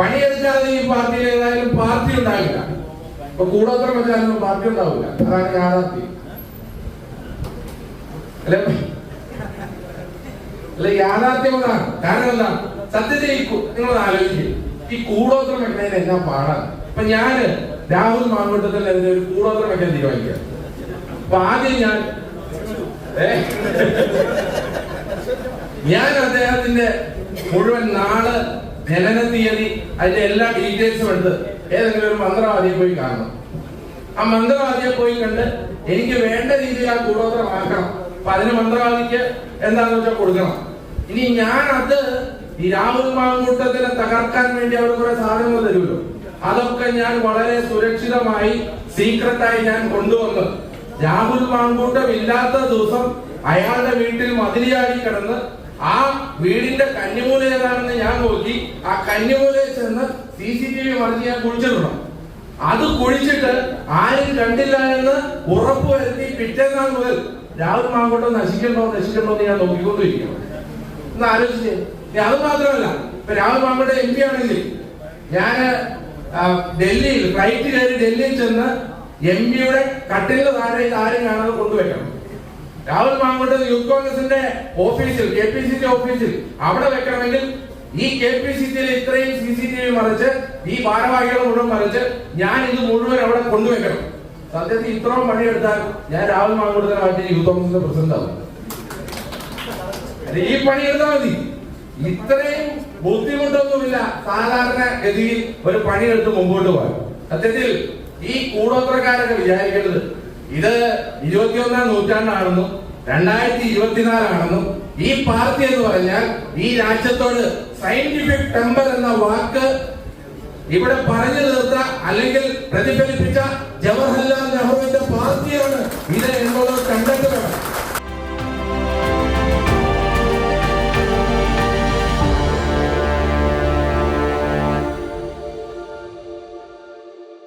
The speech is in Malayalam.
പണിയെടുക്കാതെ ഈ പാർട്ടിയിൽ ഏതായാലും പാർട്ടി ഉണ്ടാവില്ല. ഇപ്പൊ കൂടോത്രം വെച്ചാലും പാർട്ടി ഉണ്ടാവില്ല. അതാണ് യാഥാർത്ഥ്യം. അല്ലെ? അല്ല യാഥാർത്ഥ്യം അതാണ് കാരണം എന്താ? സത്യത്തെ നിങ്ങൾ ആലോചിക്കും. ഈ കൂടോത്രം വെക്കുന്നതിന് എന്നാ പാടാണ് ഇപ്പൊ ഞാൻ രാഹുൽ മാങ്കൂട്ടത്തിനെതിരെ ഒരു കൂടോത്രം വെക്കാൻ തീരുമാനിക്കുക അപ്പൊ ആദ്യം ഞാൻ? ഞാൻ അദ്ദേഹത്തിന്റെ മുഴുവൻ നാൾ ജനന തീയതി അതിന്റെ എല്ലാ ഡീറ്റെയിൽസും എടുത്ത് ഏതെങ്കിലും ഒരു മന്ത്രവാദിയെ പോയി കാണണം. ആ മന്ത്രവാദിയെ പോയി കണ്ട് എനിക്ക് വേണ്ട രീതിയിൽ ആ കൂടോത്രമാക്കണം അപ്പൊ അതിന് മന്ത്രവാദിക്ക് എന്താന്ന് വെച്ചാൽ കൊടുക്കണം. ഇനി ഞാൻ അത് ഈ രാഹുൽ തകർക്കാൻ വേണ്ടി അവർ കുറെ സാധനങ്ങൾ തരുമല്ലോ. അതൊക്കെ ഞാൻ വളരെ സുരക്ഷിതമായി സീക്രട്ടായി ഞാൻ കൊണ്ടുവന്നു രാഹുൽ മാങ്കൂട്ടം ഇല്ലാത്ത ദിവസം അയാളുടെ വീട്ടിൽ മതിലിയാടി കിടന്ന് ആ വീടിന്റെ കന്നിമൂല ഏതാണെന്ന് ഞാൻ നോക്കി ആ പോലെ ചെന്ന് സി സി ടി വി മറിഞ്ഞ് ഞാൻ കുഴിച്ചിടണം അത് കുഴിച്ചിട്ട് ആരും കണ്ടില്ല എന്ന് ഉറപ്പുവരുത്തി പിറ്റേന്നാൾ മുതൽ രാഹുൽ മാങ്കോട്ടം നശിക്കണ്ടോ നശിക്കണ്ടോ എന്ന് ഞാൻ നോക്കിക്കൊണ്ടിരിക്കണം എന്ന് ആലോചിച്ചേ. അത് മാത്രമല്ല ഇപ്പൊ രാഹുൽ മാങ്കോട്ടം എം പി ആണെങ്കിൽ ഞാൻ ഡൽഹിയിൽ ഫ്ലൈറ്റ് കയറി ഡൽഹിയിൽ ചെന്ന് എം പിയുടെ കട്ടിലിന് താഴെ ആരും കാണാതെ കൊണ്ടുവയ്ക്കണം. രാഹുൽ മാങ്കോട്ടം യൂത്ത് കോൺഗ്രസിന്റെ ഓഫീസിൽ കെ പി സി സി ഓഫീസിൽ അവിടെ വെക്കണമെങ്കിൽ ഈ കെ പി സി സിയിൽ ഇത്രയും സി സി ടി വി മറിച്ച് ഈ ഭാരവാഹികളെ മുഴുവൻ മറിച്ച് ഞാൻ ഇത് മുഴുവൻ അവിടെ കൊണ്ടുവയ്ക്കണം. സത്യത്തിൽ ഇത്രയും പണിയെടുത്താൽ ഞാൻ രാഹുൽ മാറ്റി യൂത്ത് കോൺഗ്രസിന്റെ പ്രസിഡന്റ് ആവും. ഈ പണി എടുത്താൽ മതി. ഇത്രയും ബുദ്ധിമുട്ടൊന്നുമില്ല. സാധാരണ ഗതിയിൽ ഒരു പണിയെടുത്ത് മുമ്പോട്ട് പോകാൻ. സത്യത്തിൽ ഈ കൂടോത്രക്കാരൊക്കെ വിചാരിക്കേണ്ടത് ഇത് ഇരുപത്തിയൊന്നാം നൂറ്റാണ്ടാണെന്നും രണ്ടായിരത്തി ഇരുപത്തിനാലാണെന്നും ഈ പാർട്ടി എന്ന് പറഞ്ഞാൽ ഈ രാജ്യത്തോട് സയന്റിഫിക് ടെമ്പർ എന്ന വാക്ക് ഇവിടെ പറഞ്ഞു തീർത്ത അല്ലെങ്കിൽ പ്രതിഫലിപ്പിച്ച ജവഹർലാൽ നെഹ്റുവിന്റെ